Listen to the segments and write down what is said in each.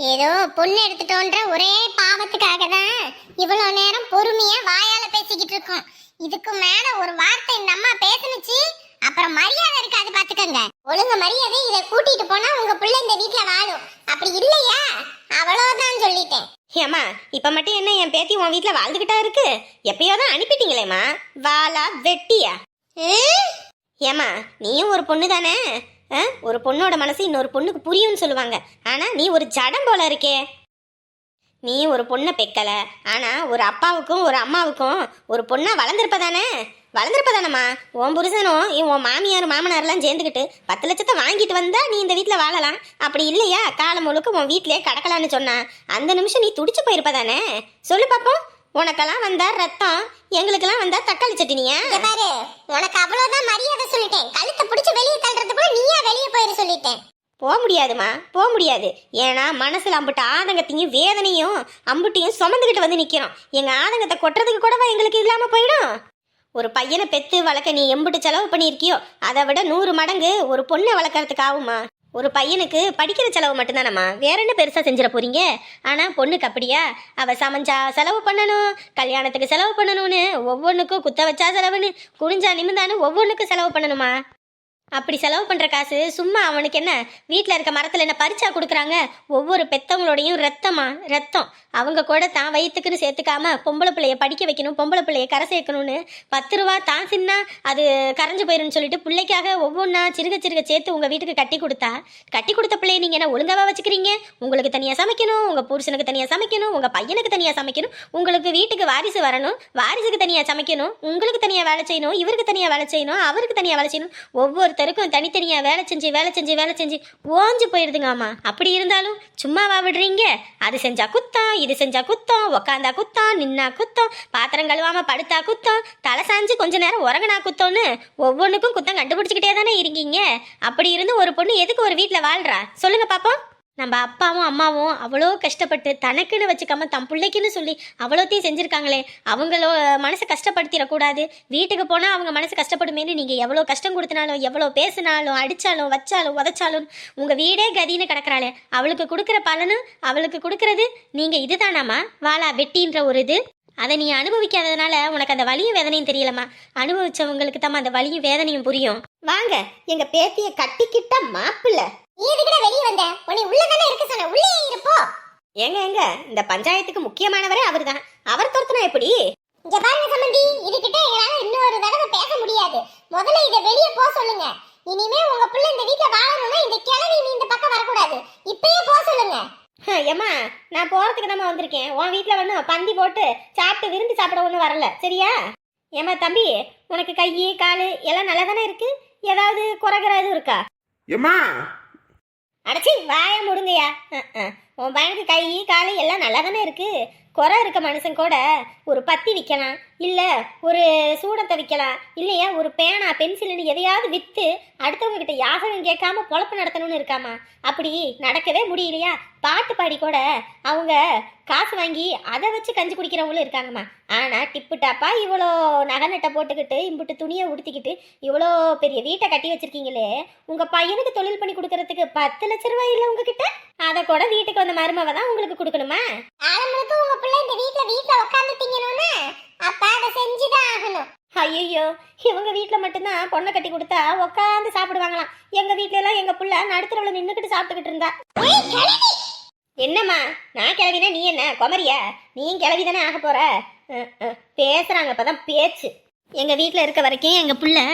ஏதோ பொண்ணு எடுத்துட்டோன்ற ஒரே பாவத்துக்காக தான் இவ்வளோ நேரம் பொறுமையா வாயால பேசிக்கிட்டு இருக்கோம். இதுக்கு மேல ஒரு வார்த்தை இந்த அம்மா பேசுனுச்சு அப்புறம் மரியாதை இருக்காது பாத்துக்கங்க. ஒழுங்கு மரியாதை இதை கூட்டிட்டு போனா உங்க பிள்ளை இந்த வீட்ல வாழும். அப்படி இல்லையா? அவ்வளவுதான் சொல்லிட்டேன். ஏம்மா இப்ப மட்டும் என்ன என் பேத்தி உன் வீட்ல வாழ்ந்துகிட்டா இருக்கு? எப்பயோ தான் அனுப்பிட்டீங்களேம்மா. வாலா வெட்டியா? ம்? ஏம்மா நீயும் ஒரு பொண்ணு தானே? ஒரு பொண்ணோட மனசு இன்னொரு பொண்ணுக்கு புரியும்னு சொல்லுவாங்க. ஆனா நீ ஒரு ஜடம் போல இருக்கே. நீ ஒரு பொண்ணை பெக்கல. ஆனா ஒரு அப்பாவுக்கும் ஒரு அம்மாவுக்கும் ஒரு பொண்ணா வளர்ந்துருப்பதானே வளர்ந்துருப்பதானம்மா உன் புருஷனும் உன் மாமியார் மாமனார்லாம் சேர்ந்துக்கிட்டு பத்து லட்சத்தை வாங்கிட்டு வந்தா நீ இந்த வீட்டில் வாழலாம். அப்படி இல்லையா? காலம் முழுக்க உன் வீட்டிலே கடக்கலான்னு சொன்னா. அந்த நிமிஷம் நீ துடிச்சு போயிருப்ப தானே? சொல்லு பாப்போம். உனக்கெல்லாம் வந்தா ரத்தம் எங்களுக்கெல்லாம் வந்தா தக்காளி சட்டினியா இங்க பாரு உனக்கு அவ்வளவுதான் மரியாதை சொல்லிட்டேன். கழுத்தை பிடிச்சு வெளியே தள்ளுறதுக்குள்ள நீயா வெளியே போயிரு சொல்லிட்டேன். போக முடியாதுமா போக முடியாது. ஏன்னா மனசுல அம்புட்ட ஆதங்கத்தையும் வேதனையும் அம்புட்டையும் சுமந்துக்கிட்டு வந்து நிக்கிறோம். எங்க ஆதங்கத்தை கொட்டுறதுக்கு கூடவா எங்களுக்கு இல்லாம போயிடும்? ஒரு பையனை பெத்து வளர்க்க நீ எம்புட்டு செலவு பண்ணியிருக்கியோ அதை விட நூறு மடங்கு ஒரு பொண்ணை வளர்க்கறதுக்கு ஆகுமா ஒரு பையனுக்கு படிக்கிற செலவு மட்டும்தானம்மா? வேற என்ன பெருசாக செஞ்சிட போறீங்க? ஆனால் பொண்ணுக்கு அப்படியா? அவள் சமைஞ்சா செலவு பண்ணணும் கல்யாணத்துக்கு செலவு பண்ணணும்னு ஒவ்வொன்றுக்கும் குத்த வச்சா செலவுன்னு குனிஞ்சா நிமிந்தான்னு ஒவ்வொன்றுக்கும் செலவு பண்ணணுமா? அப்படி செலவு பண்ணுற காசு சும்மா அவனுக்கு என்ன? வீட்டில் இருக்க மரத்தில் என்ன பறிச்சா கொடுக்குறாங்க? ஒவ்வொரு பெத்தவங்களோடையும் ரத்தமா? ரத்தம். அவங்க கூட தான் வயிற்றுக்குன்னு சேர்த்துக்காம பொம்பளை பிள்ளைய படிக்க வைக்கணும் பொம்பளை பிள்ளைய கரை சேர்க்கணும்னு பத்து ரூபா தான் சின்ன அது கரைஞ்சு போயிரும்னு சொல்லிட்டு பிள்ளைக்காக ஒவ்வொன்றா சிறுக சிறுக சேர்த்து உங்கள் வீட்டுக்கு கட்டி கொடுத்தா? கட்டி கொடுத்த பிள்ளைய நீங்கள் என்ன ஒழுங்காக வச்சுக்கிறீங்க? உங்களுக்கு தனியாக சமைக்கணும் உங்கள் புருஷனுக்கு தனியாக சமைக்கணும் உங்கள் பையனுக்கு தனியாக சமைக்கணும் உங்களுக்கு வீட்டுக்கு வாரிசு வரணும் வாரிசுக்கு தனியாக சமைக்கணும் உங்களுக்கு தனியாக வேலை செய்யணும் இவருக்கு தனியாக வேலை செய்யணும் அவருக்கு தனியாக வேலை செய்யணும் ஒவ்வொருத்தருக்கும் தனித்தனியாக வேலை செஞ்சு வேலை செஞ்சு வேலை செஞ்சு ஓஞ்சு போயிடுதுங்கம்மா அப்படி இருந்தாலும் சும்மாவா விடுறீங்க. அது செஞ்சா குத்தம் இது செஞ்சா குத்தம் உக்காந்தா குத்தம் நின்னா குத்தம் பாத்திரம் கழுவாம படுத்தா குத்தம் தலை சாஞ்சு கொஞ்ச நேரம் உறங்கினா குத்தம்னு ஒவ்வொன்றுக்கும் குத்தம் கண்டுபிடிச்சிக்கிட்டே தானே இருக்கீங்க. அப்படி இருந்து ஒரு பொண்ணு எதுக்கு ஒரு வீட்டில் வாழ்றா? சொல்லுங்க பாப்போம். நம்ம அப்பாவும் அம்மாவும் அவ்வளோ கஷ்டப்பட்டு தனக்குன்னு வச்சுக்காம தம் பிள்ளைக்குன்னு சொல்லி அவ்வளோத்தையும் செஞ்சுருக்காங்களே அவங்களோ மனசை கஷ்டப்படுத்திடக்கூடாது. வீட்டுக்கு போனால் அவங்க மனசு கஷ்டப்படுமேனு நீங்கள் எவ்வளோ கஷ்டம் கொடுத்தனாலும் எவ்வளோ பேசினாலும் அடித்தாலும் வச்சாலும் உதச்சாலும் உங்கள் வீடே கதின்னு கிடக்குறாளே. அவளுக்கு கொடுக்குற பலனும் அவளுக்கு கொடுக்கறது நீங்கள் இதுதானாம்மா? வாளா வெட்டின்ற ஒரு இது. அதை நீ அனுபவிக்காததுனால உனக்கு அந்த வலியும் வேதனையும் தெரியலம்மா. அனுபவிச்சவங்களுக்கு தான் அந்த வலியும் வேதனையும் புரியும். வாங்க எங்கள் பேத்தியை கட்டிக்கிட்ட மாப்பிள்ள. நீ எதுக்குடா வெளியே வந்த? உன்னை உள்ளதானே இருக்க சொன்ன. உள்ளே இருப்போ ஏங்க ஏங்க இந்த பஞ்சாயத்துக்கு முக்கியமானவரே அவர்தான். அவர் துரத்துனா எப்படி? இங்க பாருங்க சம்பந்தி இதுகிட்ட எங்களால இன்னொரு தடவை பேச முடியாது. முதல்ல இதை வெளியே போக சொல்லுங்க. இனிமே உங்க பிள்ளை இந்த வீட்ல வாழணும்னா இந்த கிழவி நீ இந்த பக்கம் வரக்கூடாது. இப்பயே போக சொல்லுங்க. ஹ, ஏம்மா நான் போறதுக்கு தான் வந்திருக்கேன். உன் வீட்ல ஒன்றும் பந்தி போட்டு சாப்பிட்டு விருந்து சாப்பிட ஒன்றும் வரல. சரியா? ஏம்மா தம்பி உனக்கு கை கால் எல்லாம் நல்லா தானே இருக்கு? ஏதாவது குறைகிற எதுவும் இருக்கா? ஏம்மா அடச்சி வாய முடுங்கய்யா. உன் பையனுக்கு கை காலை எல்லாம் நல்லா தானே இருக்கு. குறை இருக்க மனுஷன் கூட ஒரு பத்தி விற்கலாம் இல்லை ஒரு சூடத்தை விற்கலாம் இல்லையா ஒரு பேனா பென்சில்னு எதையாவது விற்று அடுத்தவங்க கிட்ட யாசகம் கேட்காம பொழப்பு நடத்தணும்னு இருக்காமா? அப்படி நடக்கவே முடியலையா? பாட்டு பாடி கூட அவங்க காசு வாங்கி அதை வச்சு கஞ்சி குடிக்கிறவங்களும் இருக்காங்கம்மா. ஆனால் டிப்பு டாப்பா இவ்வளோ நகை நட்டை போட்டுக்கிட்டு இம்புட்டு துணியை உடுத்திக்கிட்டு இவ்வளோ பெரிய வீட்டை கட்டி வச்சிருக்கீங்களே உங்கள் பையனுக்கு தொழில் பண்ணி கொடுக்கறதுக்கு பத்து லட்ச ரூபாய் இல்லை உங்ககிட்ட? அதை கூட வீட்டுக்கு வந்த மருமவ தான் உங்களுக்கு கொடுக்கணுமா? காலம் முழுக்க உங்க பிள்ளை இந்த வீட்டில் வீட்டில் உட்கார்ந்து திங்கணும்னா அப்ப அதை செஞ்சுதான் ஆகணும் ஐயோ இவங்க வீட்டில் மட்டும்தான் பொண்ணை கட்டி கொடுத்தா உட்காந்து சாப்பிடுவாங்களாம். எங்கள் வீட்ல எல்லாம் எங்கள் புள்ள நடுத்தரவில் நின்றுக்கிட்டு சாப்பிட்டுக்கிட்டு இருந்தா! என்னம்மா நான் கிளவினா நீ என்ன குமரியா? நீ கிளவி தானே ஆக போற பேசுறாங்க இப்பதான் பேச்சு. எங்கள் வீட்டில் இருக்க வரைக்கும் எங்கள் பிள்ளை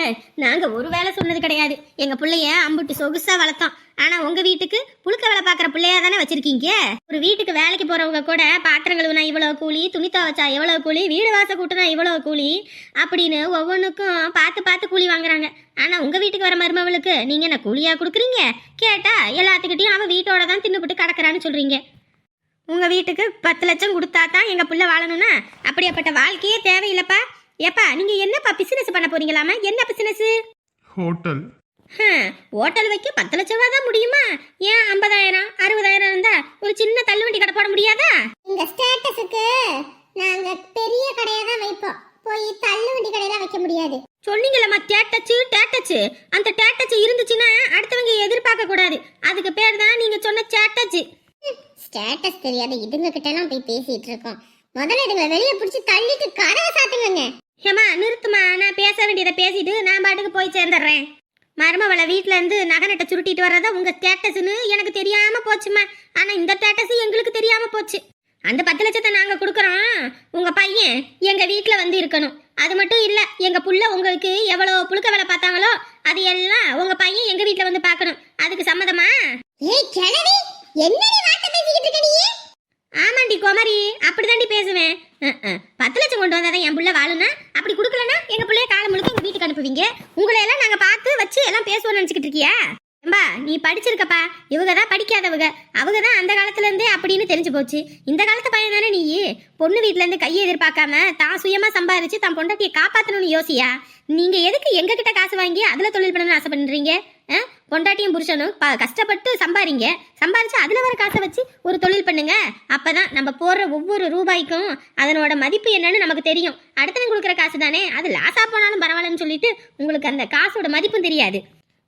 நாங்கள் ஒரு வேலை சொன்னது கிடையாது. எங்கள் பிள்ளைய அம்புட்டு சொகுசாக வளர்த்தோம் ஆனால் உங்கள் வீட்டுக்கு புழுக்க வேலை பார்க்குற பிள்ளையா தானே வச்சுருக்கீங்க? ஒரு வீட்டுக்கு வேலைக்கு போகிறவங்க கூட பாத்திரம் கழுவுனா இவ்வளோ கூலி துணி துவைச்சா இவ்வளோ கூலி வீடு வாச கூட்டினா இவ்வளோ கூலி அப்படின்னு ஒவ்வொன்றுக்கும் பார்த்து பார்த்து கூலி வாங்குறாங்க. ஆனால் உங்கள் வீட்டுக்கு வர மருமவளுக்கு நீங்கள் என்ன கூலியாக கொடுக்குறீங்க? கேட்டால் எல்லாத்துக்கிட்டையும் அவன் வீட்டோட தான் தின்னுபிட்டு கிடக்குறான்னு சொல்கிறீங்க உங்கள் வீட்டுக்கு பத்து லட்சம் கொடுத்தா தான் எங்கள் பிள்ளை வாழணும்னா? அப்படியாப்பட்ட வாழ்க்கையே தேவையில்லைப்பா. ஏப்பா நீங்க என்னப்பா பிசினஸ் பண்ண போறீங்களாமா என்ன பிசினஸ் ஹோட்டல். ஹோட்டல் வைக்க பத்து லட்சம் ரூபா தான் முடியுமா? ஏன் ஐம்பதாயிரம் அறுபதாயிரம் இருந்தா ஒரு சின்ன தள்ளுவண்டி கடை போட முடியாதா? இந்த ஸ்டேட்டஸுக்கு நாங்க பெரிய கடையா தான் வைப்போம். போய் தள்ளு வண்டி கடையெல்லாம் வைக்க முடியாது. சொன்னீங்களம்மா டேட்டச்சு டேட்டச்சு அந்த டேட்டச்சு இருந்துச்சுன்னா அடுத்தவங்க எதிர்பார்க்க கூடாது. அதுக்கு பேர் தான் நீங்க சொன்ன சேட்டச்சு ஸ்டேட்டஸ் தெரியாத இதுங்க கிட்ட எல்லாம் போய் பேசிட்டு இருக்கோம். முதல்ல இதுங்களை வெளியே பிடிச்சி தள்ளிட்டு கதவை சாத்துங்க ஏமா நிறுத்துமா நான் பேச வேண்டியதை பேசிட்டு நான் பாட்டுக்கு போய் சேர்ந்துடுறேன். மருமவளை வீட்ல இருந்து நகை நட்டை சுருட்டிட்டு வர்றதா உங்க ஸ்டேட்டஸ்னு எனக்கு தெரியாம போச்சுமா ஆனா இந்த ஸ்டேட்டஸ் எங்களுக்கு தெரியாம போச்சு. அந்த பத்து லட்சத்தை நாங்க கொடுக்குறோம். உங்க பையன் எங்க வீட்ல வந்து இருக்கணும். அது மட்டும் இல்ல எங்க புள்ள உங்களுக்கு எவ்வளவு புழுக்க வேலை பார்த்தாங்களோ அது எல்லாம் உங்க பையன் எங்க வீட்ல வந்து பார்க்கணும். அதுக்கு சம்மதமா? ஏய் கிழவி என்னடி வார்த்தை பேசிக்கிட்டு இருக்க நீ? ஆமாண்டி குமரி அப்படிதாண்டி பேசுவேன். பத்து லட்சம் கொண்டு வந்தாதான் என் பிள்ளை வாழுனா அப்படி கொடுக்கலனா எங்கள் பிள்ளைய காலம் முழுக்க உங்கள் வீட்டுக்கு அனுப்புவீங்க? உங்களை எல்லாம் நாங்கள் பார்த்து வச்சு எல்லாம் பேசுவோம்னு நினச்சிக்கிட்டு இருக்கியா? ஏம்பா நீ படிச்சிருக்கப்பா. இவங்க தான் படிக்காதவங்க அவங்க தான் அந்த காலத்துலேருந்தே அப்படின்னு தெரிஞ்சு போச்சு. இந்த காலத்து பையன் தானே நீ? பொண்ணு வீட்டிலேருந்து கையை எதிர்பார்க்காம தான் சுயமாக சம்பாரிச்சு தான் பொண்டாட்டியை காப்பாற்றணும்னு யோசியா? நீங்கள் எதுக்கு எங்ககிட்ட காசு வாங்கி அதில் தொழில் பண்ணணும்னு ஆசை பண்ணுறீங்க பொண்டாட்டியும் புருஷனும் ப- கஷ்டப்பட்டு சம்பாரிங்க. சம்பாரிச்சு அதில் வர காசை வச்சு ஒரு தொழில் பண்ணுங்க. அப்பதான் நம்ம போடுற ஒவ்வொரு ரூபாய்க்கும் அதனோட மதிப்பு என்னன்னு நமக்கு தெரியும். அடுத்தவங்க கொடுக்குற காசு தானே? அது லாஸாக போனாலும் பரவாயில்லன்னு சொல்லிட்டு உங்களுக்கு அந்த காசோட மதிப்பும் தெரியாது.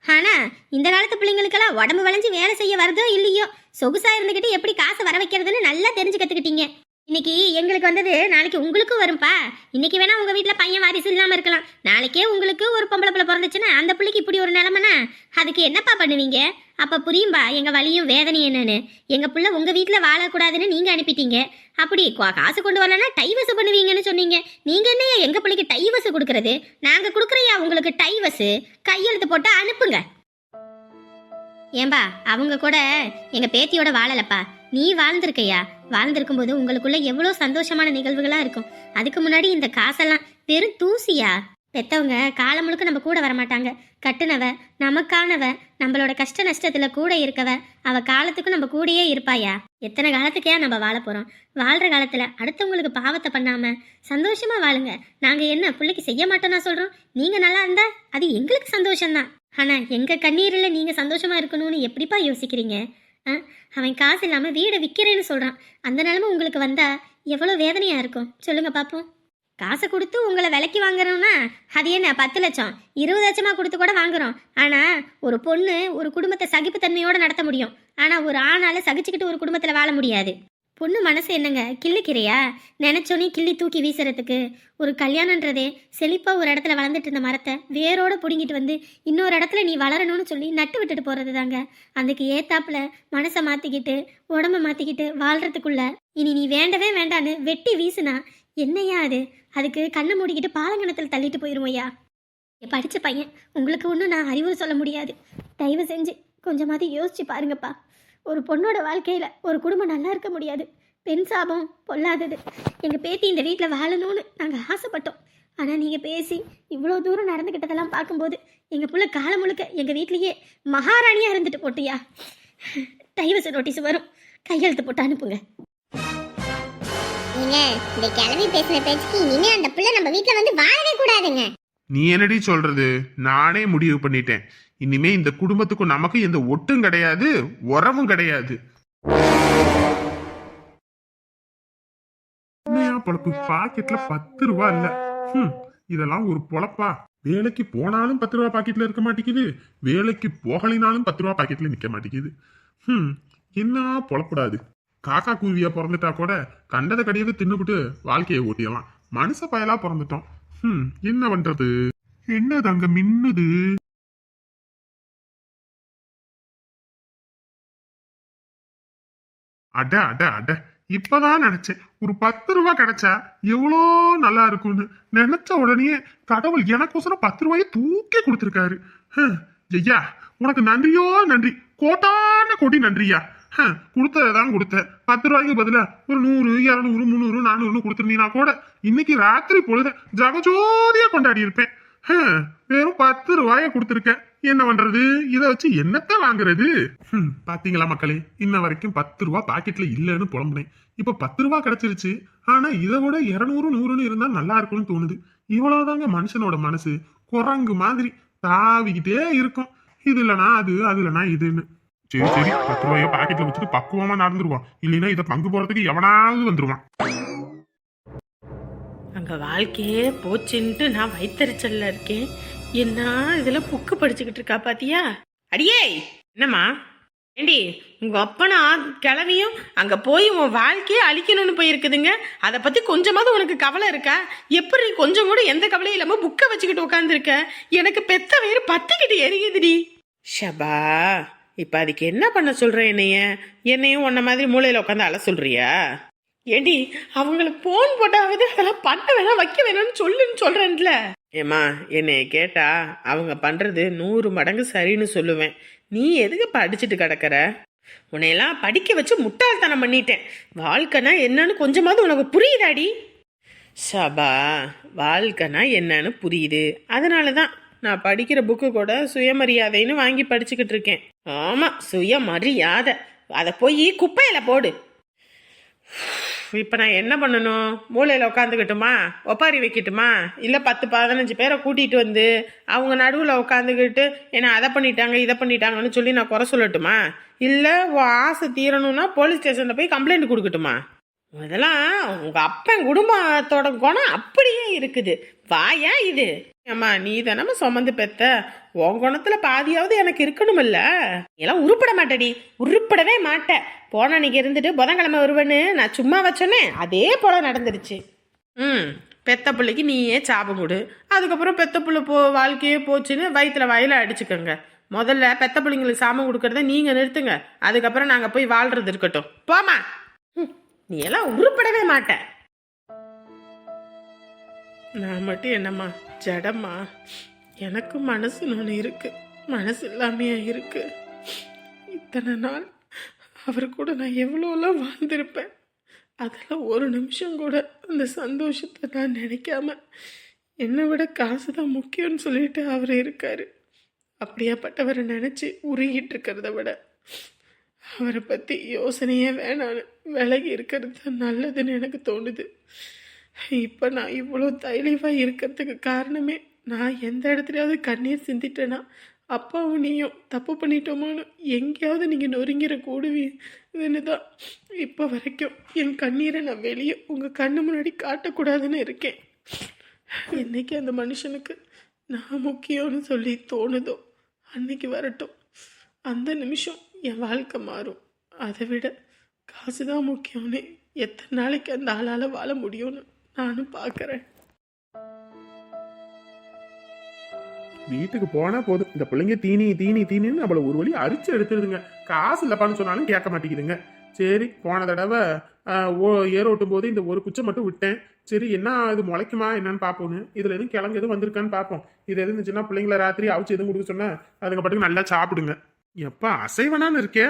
ஆனால் இந்த காலத்து பிள்ளைங்களுக்கெல்லாம் உடம்பு வளைஞ்சு வேலை செய்ய வருதோ இல்லையோ? சொகுசாக இருந்துக்கிட்டு எப்படி காசை வர வைக்கிறதுன்னு நல்லா தெரிஞ்சு கற்றுக்கிட்டீங்க இன்னைக்கு எங்களுக்கு வந்தது நாளைக்கு உங்களுக்கும் வரும்ப்பா இன்னைக்கு வேணா உங்க வீட்டில் பையன் வாரிசு இல்லாமல் இருக்கலாம். நாளைக்கே உங்களுக்கு ஒரு பொம்பளை பிள்ளை பிறந்துச்சுன்னா அந்த பிள்ளைக்கு இப்படி ஒரு நிலமைனா அதுக்கு என்னப்பா பண்ணுவீங்க? அப்ப புரியும்பா எங்க வழியும் வேதனை என்னன்னு. எங்க பிள்ளை உங்க வீட்டில் வாழக்கூடாதுன்னு நீங்க அனுப்பிட்டீங்க. அப்படி காசு கொண்டு வரலன்னா டைவஸ் பண்ணுவீங்கன்னு சொன்னீங்க. நீங்க என்னையா எங்க பிள்ளைக்கு டைவஸ் கொடுக்கறது? நாங்க கொடுக்குறையா உங்களுக்கு டைவஸ் கையெழுத்து போட்டு அனுப்புங்க. ஏம்பா அவங்க கூட எங்க பேத்தியோட வாழலப்பா. நீ வாழ்ந்திருக்கையா? வாழ்ந்திருக்கும் போது உங்களுக்குள்ள எவ்வளோ சந்தோஷமான நிகழ்வுகளாக இருக்கும். அதுக்கு முன்னாடி இந்த காசெல்லாம் பெரும் தூசியா? பெத்தவங்க காலம் முழுக்க நம்ம கூட வரமாட்டாங்க. கட்டுனவ நமக்கானவ நம்மளோட கஷ்ட நஷ்டத்துல கூட இருக்கவ அவ காலத்துக்கும் நம்ம கூடயே இருப்பாயா? எத்தனை காலத்துக்கே நம்ம வாழ போறோம். வாழ்ற காலத்துல அடுத்தவங்களுக்கு பாவத்தை பண்ணாம சந்தோஷமா வாழுங்க. நாங்க என்ன பிள்ளைக்கு செய்ய மாட்டோம்னா சொல்றோம்? நீங்க நல்லா இருந்தா அது எங்களுக்கு சந்தோஷம்தான். ஆனா எங்க கண்ணீர்ல நீங்க சந்தோஷமா இருக்கணும்னு எப்படிப்பா யோசிக்கிறீங்க? ஆ? அவன் காசு இல்லாமல் வீடை விற்கிறேன்னு சொல்கிறான் அந்த நிலமை உங்களுக்கு வந்தால் எவ்வளோ வேதனையாக இருக்கும்? சொல்லுங்கள் பார்ப்போம் காசை கொடுத்து உங்களை விலைக்கு வாங்குறோம்னா அது என்ன? பத்து லட்சம். இருபது லட்சமாக கொடுத்து கூட வாங்குறோம். ஆனால் ஒரு பொண்ணு ஒரு குடும்பத்தை சகிப்புத்தன்மையோடு நடத்த முடியும். ஆனால் ஒரு ஆணால் சகிச்சுக்கிட்டு ஒரு குடும்பத்தில் வாழ முடியாது. பொண்ணு மனசு என்னங்க? கிள்ளுக்கிறையா? நினைச்சோனே கிள்ளி தூக்கி வீசுறதுக்கு. ஒரு கல்யாணன்றதே செழிப்பா ஒரு இடத்துல வளர்ந்துட்டு இருந்த மரத்தை வேரோட பிடுங்கிட்டு வந்து இன்னொரு இடத்துல நீ வளரணும்னு சொல்லி நட்டு விட்டுட்டு போறது தாங்க அதுக்கு ஏத்தாப்புல மனசை மாத்திக்கிட்டு உடம்ப மாத்திக்கிட்டு வாழ்றதுக்குள்ள இனி நீ வேண்டவே வேண்டான்னு வெட்டி வீசுனா என்னையா அது? அதுக்கு கண்ணை மூடிக்கிட்டு பாலங்கணத்தில் தள்ளிட்டு போயிருமையா படிச்ச பையன் உங்களுக்கு ஒன்றும் நான் அறிவுரை சொல்ல முடியாது. தயவு செஞ்சு கொஞ்சமாவது யோசிச்சு பாருங்கப்பா. ஒரு பொண்ணோட வாழ்க்கையில ஒரு குடும்பம் நல்லா இருக்க முடியாது. பெண் சாபம் பொல்லாதது. எங்கள் பேத்தி இந்த வீட்டில் வாழணும்னு நாங்கள் ஆசைப்பட்டோம். ஆனால் நீங்கள் பேசி இவ்வளோ தூரம் நடந்துக்கிட்டதெல்லாம் பார்க்கும்போது எங்கள் புள்ள காலம் முழுக்க எங்கள் வீட்லேயே மகாராணியாக இருந்துட்டு போட்டியா? டைவர்ஸ் நோட்டீஸ் வரும். கையெழுத்து போட்டு அனுப்புங்க. ஏங்க இந்த கிழவி பேசின பேச்சுக்கு இனிமே அந்த புள்ள நம்ம வீட்ல வந்து வாழவே கூடாதுங்க. நீ என்னடி சொல்றது? நானே முடிவு பண்ணிட்டேன். இனிமே இந்த குடும்பத்துக்கும் நமக்கும் எந்த ஒட்டும் கிடையாது உறவும் கிடையாது. பொழப்பு? பாக்கெட்ல பத்து ரூபா இல்ல. இதெல்லாம் ஒரு பொழப்பா? வேலைக்கு போனாலும் பத்து ரூபா பாக்கெட்ல இருக்க மாட்டேங்குது. வேலைக்கு போகலினாலும் பத்து ரூபா பாக்கெட்ல நிக்க மாட்டேங்குது. ஹம், என்ன பொழப்படாது? காக்கா குருவியா பிறந்துட்டா கூட கண்டதை கடியதை தின்னுபிட்டு வாழ்க்கையை ஓட்டிடலாம். மனுஷ பயலா பிறந்துட்டோம். ஹம், என்ன பண்றது? என்னது அங்க மின்னுது? அட அட அட. இப்பதான் நினைச்சேன். ஒரு பத்து ரூபா கிடைச்சா எவ்வளோ நல்லா இருக்கும்னு. நினைச்ச உடனே கடவுள் எனக்கோசரம் பத்து ரூபாயை தூக்கி கொடுத்துருக்காரு. ஐயா உனக்கு நன்றியோ நன்றி. கோட்டான கோடி நன்றியா? கொடுத்ததான் கொடுத்த பத்து ரூபாய்க்கு பதிலா ஒரு நூறு இரநூறு முந்நூறு நானூறுன்னு கொடுத்துருந்தீங்கன்னா கூட இன்னைக்கு ராத்திரி பொழுது ஜகஜோதியா கொண்டாடி இருப்பேன் வெறும் பத்து ரூபாய கொடுத்துருக்கேன். என்ன பண்றது? இத வச்சு என்னத்த வாங்குறது? பாத்தீங்களா மக்களே? இன்ன வரைக்கும் பத்து ரூபா பாக்கெட்ல இல்லைன்னு புலம்புனேன். இப்ப பத்து ரூபா கிடைச்சிருச்சு. ஆனா இதை விட இருநூறு நூறுன்னு இருந்தா நல்லா இருக்கும்னு தோணுது. இவ்வளவுதாங்க மனுஷனோட மனசு. குரங்கு மாதிரி தாவிக்கிட்டே இருக்கும். இது இல்லனா அது அது இல்லனா இதுன்னு. சரி சரி பத்து ரூபாய பாக்கெட்ல வச்சுட்டு பக்குவமா நடந்துருவான். இல்லைன்னா இதை பங்கு போறதுக்கு எவனாவது வந்துருவான். அங்க வாழ்க்கையே போச்சுன்ட்டு நான் வைத்தறிச்சல்ல இருக்கேன். என்ன இதுல புக்கு படிச்சுக்கிட்டு இருக்கா பாத்தியா? அடியே என்னம்மா? ஏண்டி உங்க அப்பனா கிளவியும் அங்க போய் உன் வாழ்க்கையை அழிக்கணும்னு போயிருக்குதுங்க. அதை பத்தி கொஞ்சமாவது உனக்கு கவலை இருக்கா? எப்படி கொஞ்சம் கூட எந்த கவலையும் இல்லாம புக்கை வச்சுக்கிட்டு உட்காந்துருக்க எனக்கு பெத்த வயிறு பத்திக்கிட்டு எரியுதுடி. ஷபா இப்ப அதுக்கு என்ன பண்ண சொல்ற என்னைய? என்னையும் உன்ன மாதிரி மூளையில உட்காந்து அழ சொல்றியா? ஏண்டி அவங்களுக்கு போன் போட்டாவது அதெல்லாம் பண்ண வேணாம் வைக்க வேணாம்னு சொல்லுன்னு சொல்றேன்ல. ஏமா என்னை கேட்டா அவங்க பண்ணுறது நூறு மடங்கு சரின்னு சொல்லுவேன். நீ எதுக்கு படிச்சுட்டு கிடக்கிற? உன்னையெல்லாம் படிக்க வச்சு முட்டாள்தனம் பண்ணிட்டேன். வாழ்க்கைனா என்னன்னு கொஞ்சமாவது உனக்கு புரியுதாடி? சபா வாழ்க்கைனா என்னன்னு புரியுது. அதனால தான் நான் படிக்கிற புக்கு கூட சுயமரியாதைன்னு வாங்கி படிச்சுக்கிட்டு இருக்கேன். ஆமாம் சுயமரியாதை. அதை போய் குப்பையில் போடு. இப்போ நான் என்ன பண்ணணும்? மூளையில் உட்காந்துக்கிட்டுமா ஒப்பாரி வைக்கட்டுமா? இல்லை பத்து பதினஞ்சு பேரை கூட்டிகிட்டு வந்து அவங்க நடுவில் உட்காந்துக்கிட்டு என்ன அதை பண்ணிட்டாங்க இதை பண்ணிட்டாங்கன்னு சொல்லி நான் குறை சொல்லட்டுமா? இல்லை ஆசை தீரணும்னா போலீஸ் ஸ்டேஷனில் போய் கம்ப்ளைண்ட் கொடுக்கட்டுமா? இதெல்லாம் உங்கள் அப்பன் குடும்பத்தோட குணம் அப்படியே இருக்குது. வாயா இது? ஏம்மா நீ தானம்மா சுமந்து பெத்த உன் குணத்துல பாதியாவது எனக்கு இருக்கணுமில்ல? எல்லாம் உருப்பட மாட்டடி. உருப்படவே மாட்டேன் போன அன்னைக்கு இருந்துட்டு புதன்கிழமை வருவேன்னு நான் சும்மா வச்சோன்னே அதே போல நடந்துருச்சு ம் பெத்த பிள்ளைக்கு நீயே சாபம் கொடு. அதுக்கப்புறம் பெத்த பிள்ளை போ வாழ்க்கையே போச்சுன்னு வயிற்றுல வயல அடிச்சுக்கோங்க. முதல்ல பெத்த பிள்ளைங்களுக்கு சாபம் கொடுக்கறத நீங்க நிறுத்துங்க. அதுக்கப்புறம் நாங்க போய் வாழ்றது இருக்கட்டும். போமா ம், நீ எல்லாம் உருப்படவே மாட்ட. நான் மட்டும் என்னம்மா ஜடம்மா. எனக்கும் மனசு நான் இருக்கு. மனசு இல்லாமையா இருக்கு. இத்தனை நாள் அவர் கூட நான் எவ்வளோலாம் வாழ்ந்திருப்பேன். அதெல்லாம் ஒரு நிமிஷம் கூட அந்த சந்தோஷத்தை நான் நினைக்காம என்னை விட காசு தான் முக்கியம்னு சொல்லிட்டு அவர் இருக்காரு. அப்படியாப்பட்டவரை நினச்சி உருகிட்டு இருக்கிறத விட அவரை பற்றி யோசனையே வேணான்னு விலகி இருக்கிறது தான் நல்லதுன்னு எனக்கு தோணுது. இப்போ நான் இவ்வளோ தைலிவாக இருக்கிறதுக்கு காரணமே நான் எந்த இடத்துலையாவது கண்ணீர் சிந்திட்டேன்னா அப்பாவும் நீயும் தப்பு பண்ணிட்டோமோன்னு எங்கேயாவது நீங்கள் நொறுங்கிற கூடுவீங்கன்னு தான் இப்போ வரைக்கும் என் கண்ணீரை நான் வெளியே உங்கள் கண்ணு முன்னாடி காட்டக்கூடாதுன்னு இருக்கேன். என்றைக்கு அந்த மனுஷனுக்கு நான் முக்கியம்னு சொல்லி தோணுதோ அன்னைக்கு வரட்டும். அந்த நிமிஷம் என் வாழ்க்கை மாறும். அதை விட காசு தான் முக்கியம்னு எத்தனை நாளைக்கு அந்த ஆளால் வாழ முடியும்னு நானும் பார்க்குறேன் வீட்டுக்கு போனா போதும். இந்த பிள்ளைங்க தீனி தீனி தீனின்னு நம்மள ஒரு வழி அரிச்சு எடுத்துருதுங்க. காசு இல்லப்பான்னு சொன்னாலும் கேட்க மாட்டேங்குதுங்க. சரி போன தடவை ஓ ஏர் ஓட்டும் போது இந்த ஒரு குச்சை மட்டும் விட்டேன். சரி என்ன இது முளைக்குமா என்னன்னு பார்ப்போன்னு இதுல எதுவும் கிழங்கு எதுவும் வந்திருக்கான்னு பார்ப்போம். இது எதுவும் இருந்துச்சுன்னா பிள்ளைங்கள ராத்திரி அவிச்சு எதுவும் கொடுக்க சொன்னா அதுங்க பாட்டுக்கு நல்லா சாப்பிடுங்க. எப்பா அசைவனான்னு இருக்கே?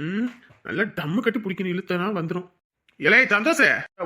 ம் நல்லா டம்மு கட்டி பிடிக்கணும் இழுத்தனா வந்துடும் இளைய சந்தோஷ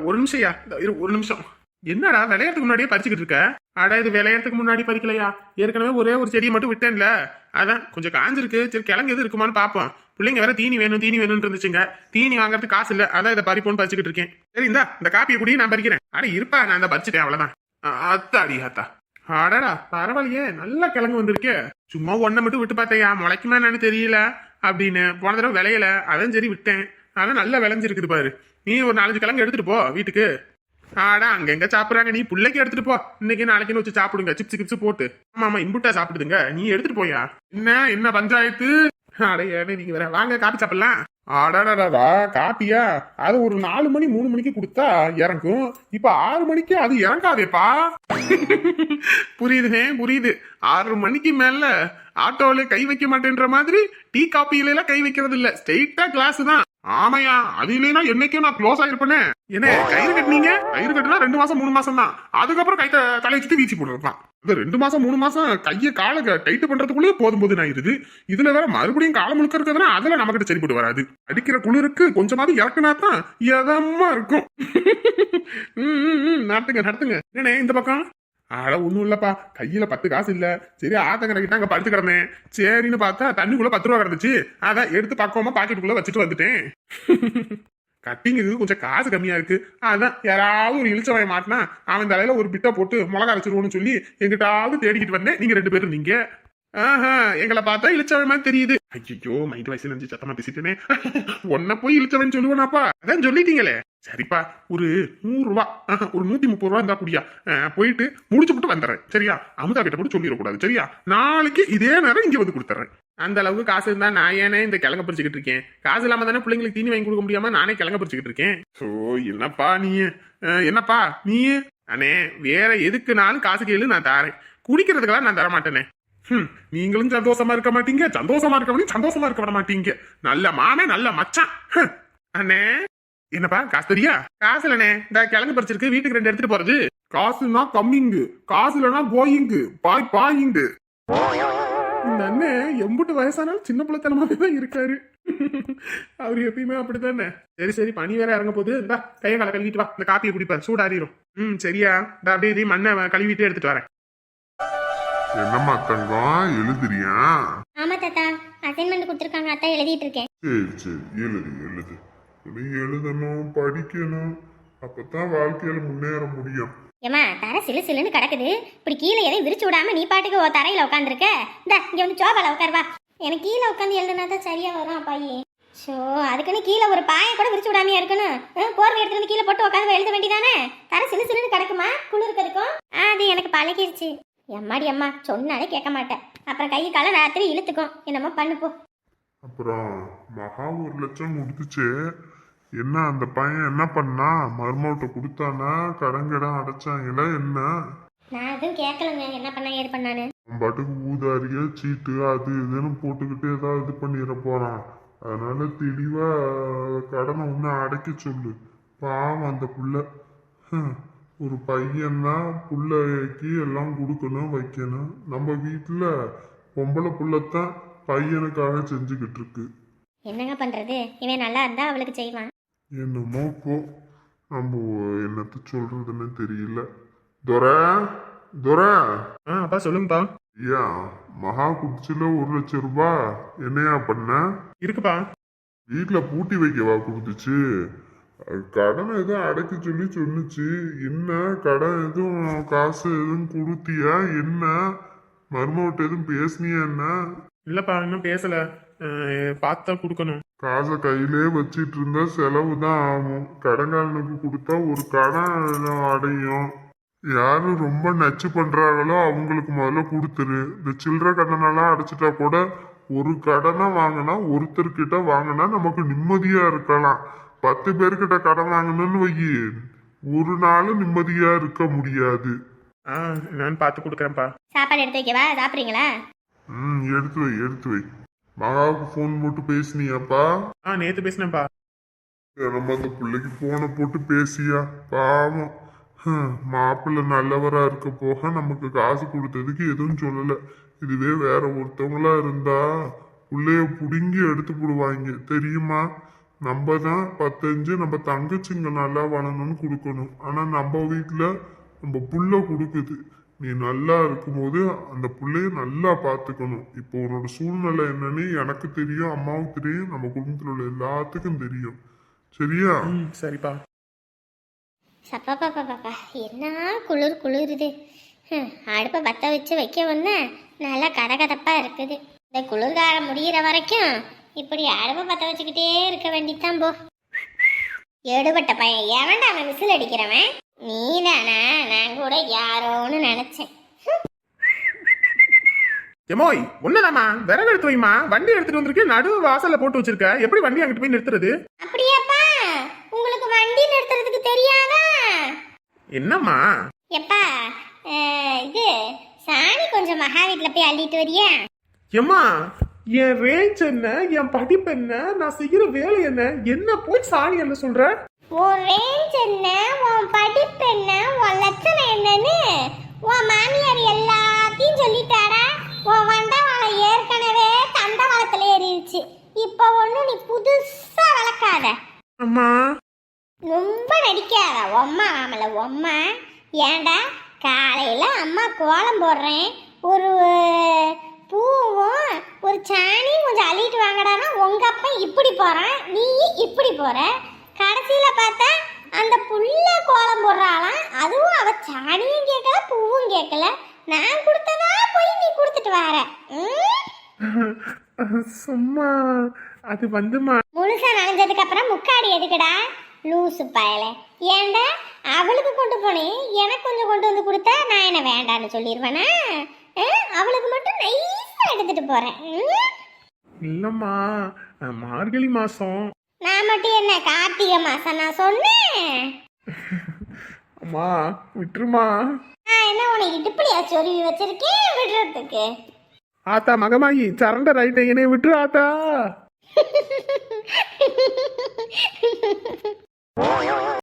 ஒரு நிமிஷம் ஐயா இரு, ஒரு நிமிஷம். என்னடா விளையாட்டுக்கு முன்னாடியே பறிச்சுக்கிட்டு இருக்க? அடா இது விளையாட்டுக்கு முன்னாடி பறிக்கலையா? ஏற்கனவே ஒரே ஒரு செடியை மட்டும் விட்டேன்ல. அதான் கொஞ்சம் காஞ்சிருக்கு. சரி கிழங்கு எது இருக்குமான்னு பார்ப்போம். பிள்ளைங்க வேற தீனி வேணும் தீனி வேணும்னு இருந்துச்சுங்க. தீனி வாங்குறதுக்கு காசு இல்ல. அதான் இதை பறிப்போன்னு பறிச்சுக்கிட்டு இருக்கேன். சரி இந்தா இந்த காப்பியை குடி நான் பறிக்கிறேன். அட இருப்பா நான் இந்த பறிச்சிட்டேன் அவ்வளவுதான். ஆ, அத்தாடி அத்தா. அடடா பரவாயில்லையே. நல்ல கிழங்கு வந்திருக்கே. சும்மா ஒன்றை மட்டும் விட்டு பார்த்தையா? முளைக்குமா என்னன்னு தெரியல அப்படின்னு. போன தடவை விளையல. அதான் சரி விட்டேன். அதான் நல்லா விளைஞ்சிருக்குது பாரு. நீ ஒரு நாலஞ்சு கிழங்கு எடுத்துட்டு போ வீட்டுக்கு. ஆடா அங்கங்க சாப்பிடுறாங்க? நீ பிள்ளைக்கு எடுத்துட்டு போ. இன்னைக்கு நாளைக்குன்னு வச்சு சாப்பிடுங்க. சிப்ஸ் கிப்ஸ் போட்டு. ஆமா ஆமா இம்புட்டா சாப்பிடுதுங்க. நீ எடுத்துட்டு போயா? என்ன என்ன பஞ்சாயத்து? அடைய நீங்க வேற வாங்க காப்பி சாப்பிடலாம். ஆடாடாடா காப்பியா? அது ஒரு நாலு மணி மூணு மணிக்கு கொடுத்தா இறங்கும். இப்ப ஆறு மணிக்கு அது இறங்காதேப்பா. புரியுதுனே புரியுது. ஆறு மணிக்கு மேல ஆட்டோல கை வைக்க மாட்டேன்ற மாதிரி டீ காப்பியில எல்லாம் கை வைக்கிறது இல்ல ஸ்ட்ரெயிட்டா கிளாஸ் தான். ஆமையா அது இல்லைன்னா என்னைக்கும் நான் க்ளோஸ் ஆயிருப்பேனே. என்ன கயிறு கட்டினீங்க? கயிறு கட்டினா ரெண்டு மாசம் மூணு மாசம் தான். அதுக்கப்புறம் கை த- வச்சுட்டு வீச்சு போடுறதுதான் இது ரெண்டு மாசம் மூணு மாசம் கையை காலை டைட்டு பண்றதுக்குள்ளேயே போதும் போது ஆயிருது இதுல வேற மறுபடியும் காலம் முழுக்க இருக்கிறதுனா அதுல நம்ம கிட்ட சரிப்பட்டு வராது. அடிக்கிற குளிருக்கு கொஞ்சமாவது இறக்குனா தான் எதமா இருக்கும். ம், நடத்துங்க நடத்துங்க. என்னண்ணே இந்த பக்கம்? அட ஒன்றும் இல்லைப்பா. கையில் பத்து காசு இல்லை. சரி ஆத்தங்கரைக்கிட்ட அங்கே படுத்து கிடந்தேன். சரின்னு பார்த்தா தண்ணிக்குள்ளே பத்து ரூபா கிடந்துச்சு. அதான் எடுத்து பக்கமா பாக்கெட்டுக்குள்ளே வச்சுட்டு வந்துட்டேன். கட்டிங்கிறதுக்கு கொஞ்சம் காசு கம்மியாக இருக்குது அதான் யாராவது ஒரு இழிச்சவன் மாட்டினா அவன் தலையில் ஒரு பிட்டை போட்டு மிளகா அரைச்சிருவோன்னு சொல்லி எங்கிட்டாவது தேடிக்கிட்டு வந்தேன். நீங்கள் ரெண்டு பேரும் நீங்கள் ஆஹா எங்களை பார்த்தா இழிச்சவன் மாதிரி தெரியுது. ஐயோ மைண்ட் வயசு இருந்து சத்தமா பேசிட்டேனே ஒன்ன போய் இழிச்சவன் சொல்லுவனாப்பா. அதான் சொல்லிட்டீங்களே. சரிப்பா ஒரு நூறு ரூபா ஒரு நூத்தி முப்பது ரூபா இருந்தா குடியா. போயிட்டு முடிச்சு விட்டு வந்துடுறேன். சரியா? அமுதா கிட்ட போட்டு சொல்லிடக்கூடாது. சரியா? நாளைக்கு இதே நேரம் இங்க வந்து கொடுத்துறேன் அந்த அளவுக்கு காசு இருந்தா நான் ஏனே இந்த கிழங்க பறிச்சுக்கிட்டு இருக்கேன். காசு இல்லாம தானே பிள்ளைங்களுக்கு தீனி வாங்கி கொடுக்க முடியாம நானே கிழங்க பறிச்சுக்கிட்டு இருக்கேன். ஓ என்னப்பா நீ? என்னப்பா நீ? அண்ணே வேற எதுக்குனாலும் காசு கேளு நான் தாரேன். குடிக்கிறதுக்கெல்லாம் நான் தர மாட்டேனே நீங்களும் சந்தோஷமா இருக்க மாட்டீங்க. சந்தோஷமா இருக்க சந்தோஷமா இருக்க விட மாட்டீங்க. நல்ல மாமே நல்ல மச்சான். அண்ணே. என்னப்பா காசு தெரியா? காசு இல்லண்ணே. இந்த கிழங்கு பறிச்சிருக்கு வீட்டுக்கு ரெண்டு எடுத்துட்டு போறது. காசுனா கம்மிங்கு காசு இல்லனா கோயிங்கு பாய் பாயிங்கு. இந்த அண்ணன் எம்புட்டு வயசானாலும் சின்ன பிள்ளைத்தனமாவே தான் இருக்காரு. அவர் எப்பயுமே அப்படித்தானே? சரி சரி. பனி வேற இறங்க போகுது. இந்தா கையை காலை கழுவிட்டு வா. இந்த காப்பியை குடிப்பேன். சூடாறிடும் ம் சரியா. இந்த அப்படியே இதையும் மண்ணை கழுவிட்டு எடுத்துட்டு வரேன். என்னம்மா தங்கம்? எழுதுறியா? ஆமா தாத்தா. அசைன்மெண்ட் கொடுத்துருக்காங்க அத்தா எழுதிட்டு இருக்கேன் சரி சரி. எழுது எழுது. நீ எழுதணும் படிக்கணும். அப்பதான் வாழ்க்கையில முன்னேற முடியும். ஏமா தர சிலு சிலுன்னு கிடக்குது. இப்படி கீழே எதையும் விரிச்சு விடாம நீ பாட்டுக்கு உன் தரையில உட்காந்துருக்க இந்த இங்க வந்து சோபால உட்காருவா எனக்கு கீழே உட்காந்து எழுதுனா தான் சரியா வரும் அப்பாயி. ஷோ அதுக்குன்னு கீழே ஒரு பாயை கூட விரிச்சு விடாமையா இருக்கணும். போர்வை எடுத்துட்டு வந்து கீழே போட்டு உட்காந்து எழுத வேண்டியதானே? தர சிலு சிலுன்னு கிடக்குமா? குளிர்க்கிறதுக்கும் ஆ, அது எனக்கு பழகிருச்சு. எம்மாடி அம்மா சொன்னாலே கேட்க மாட்டேன். அப்புறம் கை காலை ராத்திரி இழுத்துக்கும் என்னமோ பண்ணுப்போ அப்புறம் மகா ஒரு லட்சம் கொடுத்துச்சு என்ன அந்த பையன் என்ன பண்ணா? மருமகிட்ட கொடுத்தானா? கடன் கடன் அடைச்சாங்களா? என்ன? நான் எதுவும் கேட்கலங்க. என்ன பண்ணா ஏது பண்ணான்னு. அவன் பாட்டுக்கு ஊதாரிய சீட்டு அது இதுன்னு போட்டுக்கிட்டு ஏதாவது இது பண்ணிட போறான். அதனால தெளிவா கடனை ஒன்று அடைக்க சொல்லு. பாவம் அந்த புள்ள. ஒரு பையன்னா புள்ளைக்கு எல்லாம் கொடுக்கணும் வைக்கணும். நம்ம வீட்டில் பொம்பளை புள்ளத்தான் பையனுக்காக செஞ்சுக்கிட்டு இருக்கு. என்னங்க பண்றது? இவன் நல்லா இருந்தா அவளுக்கு செய்வான். என்னமோ போ. நம்ம என்னத்த சொல்றதுன்னு தெரியல. துரை துரை. ஆ அப்பா சொல்லுங்கப்பா. ஐயா மகா குடிச்சில ஒரு லட்சம் ரூபாய். என்னையா பண்ண? இருக்குப்பா. வீட்டுல பூட்டி வைக்கவா கொடுத்துச்சு? கடன் எதுவும் அடைக்க சொல்லி சொன்னுச்சு என்ன? கடன் எதுவும் காசு எதுவும் கொடுத்தியா? என்ன? மருமகிட்ட எதுவும் பேசுனியா என்ன? இல்லப்பா இன்னும் பேசல. பார்த்து கொடுக்கணும். காசை கையிலே வச்சிட்டு இருந்தா செலவு தான் ஆகும். கடன்காரனுக்கு கொடுத்தா ஒரு கடன் அடையும். யாரு ரொம்ப நச்சு பண்றாங்களோ அவங்களுக்கு முதல்ல கொடுத்துரு. இந்த சில்லறை கடனெல்லாம் அடைச்சிட்டா கூட ஒரு கடனை வாங்கினா ஒருத்தர்கிட்ட வாங்கினா நமக்கு நிம்மதியா இருக்கலாம். பத்து பேர்கிட்ட கடன் வாங்கணும்னு வையி. ஒரு நாளும் நிம்மதியா இருக்க முடியாது. ஆ நான் பார்த்து கொடுக்குறேன்ப்பா. சாப்பாடு எடுத்து வைக்கவா? சாப்பிட்றீங்களா? ம் எடுத்து வை எடுத்து வை. மகாவுக்கு ஃபோன் போட்டு பேசினியாப்பா? ஆ நேற்று பேசினேன்ப்பா. நம்ம அந்த பிள்ளைக்கு போனை போட்டு பேசியா? பாவம். ஹம், மாப்பிள்ளை நல்லவரா இருக்க போக நமக்கு காசு கொடுத்ததுக்கு எதுவும் சொல்லல. இதுவே வேற ஒருத்தவங்களா இருந்தா பிள்ளைய புடுங்கி எடுத்து போடுவாங்க. தெரியுமா? நம்ம தான் பத்தஞ்சு நம்ம தங்கச்சிங்க நல்லா வளரணும்னு கொடுக்கணும். ஆனா நம்ம வீட்டுல நம்ம புள்ள கொடுக்குது. நீ நல்லா இருக்கும்போது அந்த புள்ளைய நல்லா பார்த்துக்கணும். இப்போ உன்னோட சூழ்நிலை என்னன்னு எனக்கு தெரியும் அம்மாவுக்கு தெரியும் நம்ம குடும்பத்தில் உள்ள எல்லாத்துக்கும் தெரியும். சரியா? சரிப்பா. சப்பாப்பாப்பாப்பா என்ன குளிர் குளிருது? அடுப்பை பற்ற வச்சு வைக்க வந்தேன். நல்லா கதகதப்பாக இருக்குது. இந்த குளிர்காலம் முடியிற வரைக்கும் இப்படி அடுப்பை பற்ற வச்சுக்கிட்டே இருக்க வேண்டியதான் போ. எடுபட்ட பையன். எவன்டா அவன் விசில் அடிக்கிறவன்? நீதானா? நான் கூட யாரோன்னு நினைச்சேன். எமோய் ஒண்ணுதாம்மா விறகு எடுத்து வைமா வண்டி எடுத்துட்டு வந்திருக்கேன் நடு வாசல்ல போட்டு வச்சிருக்க. எப்படி வண்டி அங்கிட்டு போய் நிறுத்துறது? அப்படியாப்பா. உங்களுக்கு வண்டி நிறுத்துறதுக்கு தெரியாதா? என்னம்மா? எப்பா இது சாணி கொஞ்சம் மகா வீட்டில் போய் அள்ளிட்டு வரியா? எம்மா என் ரேஞ்ச் என்ன? என் படிப்பு என்ன? நான் செய்யற வேலை என்ன? என்ன போய் சாணி என்ன சொல்ற? உன் ரேஞ்ச் என்ன? உன் படிப்பு என்ன? உன் லட்சணம் என்னன்னு? உன் மாமியார் எல்லாத்தையும் சொல்லிட்டாடா? உன் வண்டவாளம் ஏற்கனவே தண்டவாளத்துல ஏறிடுச்சு இப்போ ஒன்றும் நீ புதுசா வளர்க்காத. அம்மா. ரொம்ப நடிக்காத. உம்மா ஆமல உம்மா ஏன்டா? காலையில அம்மா கோலம் போடுறேன். ஒரு பூவும் ஒரு சாணியும் கொஞ்சம் அள்ளிட்டு வாங்கடானா உங்க அப்பா இப்படி போறான் நீ இப்படி போற. கடைசியில பார்த்தா அந்த புள்ள கோலம் போடுறாளாம். அதுவும் அவ சாணியும் கேட்கல பூவும் கேட்கல. நான் கொடுத்ததா போய் நீ கொடுத்துட்டு வர? சும்மா அது வந்துமா? முழுசா நனைஞ்சதுக்கு அப்புறம் முக்காடி எதுக்குடா? லூசு பயல. ஏன்டா அவளுக்கு கொண்டு போனேன் எனக்கு கொஞ்சம் கொண்டு வந்து கொடுத்தா நான் என்ன வேண்டான்னு சொல்லிடுவேனா அவளுக்கு மட்டும் நைஸா எடுத்துட்டு போறேன்? இல்லம்மா மார்கழி மாசம். நான் மட்டும் என்ன கார்த்திகை மாசம் நான் சொன்னேன். அம்மா விட்டுருமா. என்ன உனக்கு இடுப்புலையா சொருவி வச்சிருக்கேன் விடுறதுக்கு? ஆத்தா மகமாயி சரண்டர் ஆயிட்டேன் என்னை விட்டுரு ஆத்தா.